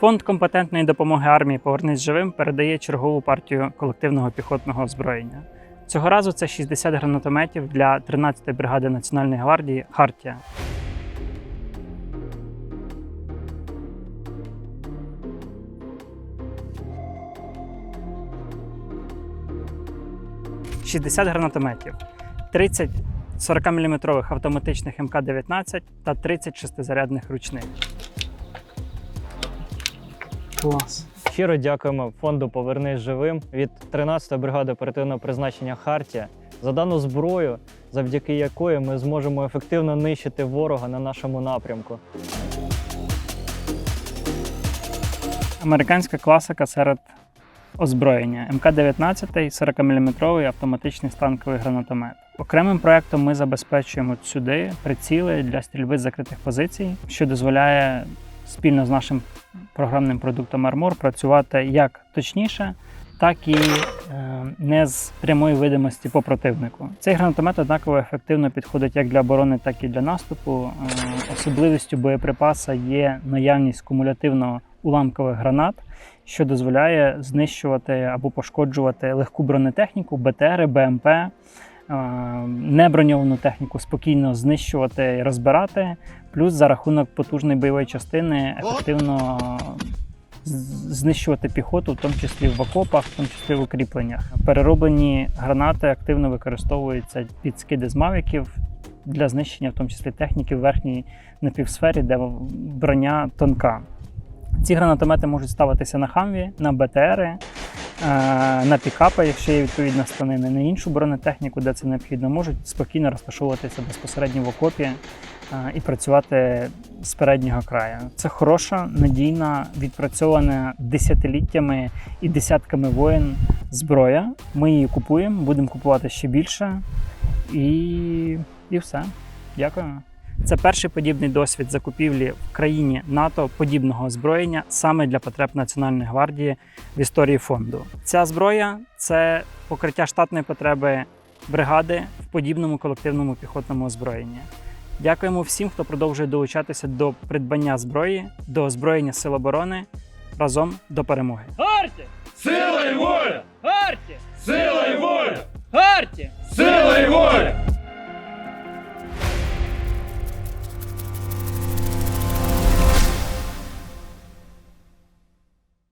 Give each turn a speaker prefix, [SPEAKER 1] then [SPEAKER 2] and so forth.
[SPEAKER 1] Фонд компетентної допомоги армії Повернись живим передає чергову партію колективного піхотного озброєння. Цього разу це 60 гранатометів для 13-ї бригади Національної гвардії Хартія. – 60 гранатометів, 30 40-мм автоматичних МК-19 та 30 шестизарядних ручних. Клас.
[SPEAKER 2] Щиро дякуємо фонду Повернись живим від 13-ї бригади оперативного призначення Хартія за дану зброю, завдяки якої ми зможемо ефективно нищити ворога на нашому напрямку.
[SPEAKER 1] Американська класика серед озброєння МК-19 40-мм автоматичний станковий гранатомет. Окремим проектом ми забезпечуємо сюди приціли для стрільби з закритих позицій, що дозволяє спільно з нашим програмним продуктом Armor працювати як точніше, так і е, не з прямої видимості по противнику. Цей гранатомет однаково ефективно підходить як для оборони, так і для наступу. Е, особливістю боєприпаса є наявність кумулятивно уламкових гранат, що дозволяє знищувати або пошкоджувати легку бронетехніку, БТРи, БМП, неброньовану техніку спокійно знищувати і розбирати. Плюс за рахунок потужної бойової частини ефективно знищувати піхоту, в тому числі в окопах, в тому числі в укріпленнях. Перероблені гранати активно використовуються під скиди з мавіків для знищення, в тому числі техніки в верхній напівсфері, де броня тонка. Ці гранатомети можуть ставитися на хамві, на БТРи, е, на пікапи, якщо є відповідна станина, на іншу бронетехніку, де це необхідно, можуть спокійно розташовуватися безпосередньо в окопі е, і працювати з переднього краю. Це хороша, надійна, відпрацьована десятиліттями і десятками воєн зброя. Ми її купуємо, будемо купувати ще більше. І, і все. Дякую. Це перший подібний досвід закупівлі в країні НАТО подібного озброєння саме для потреб Національної гвардії в історії фонду. Ця зброя це покриття штатної потреби бригади в подібному колективному піхотному озброєнні. Дякуємо всім, хто продовжує долучатися до придбання зброї, до озброєння сил оборони разом до перемоги.
[SPEAKER 3] Сила і воля!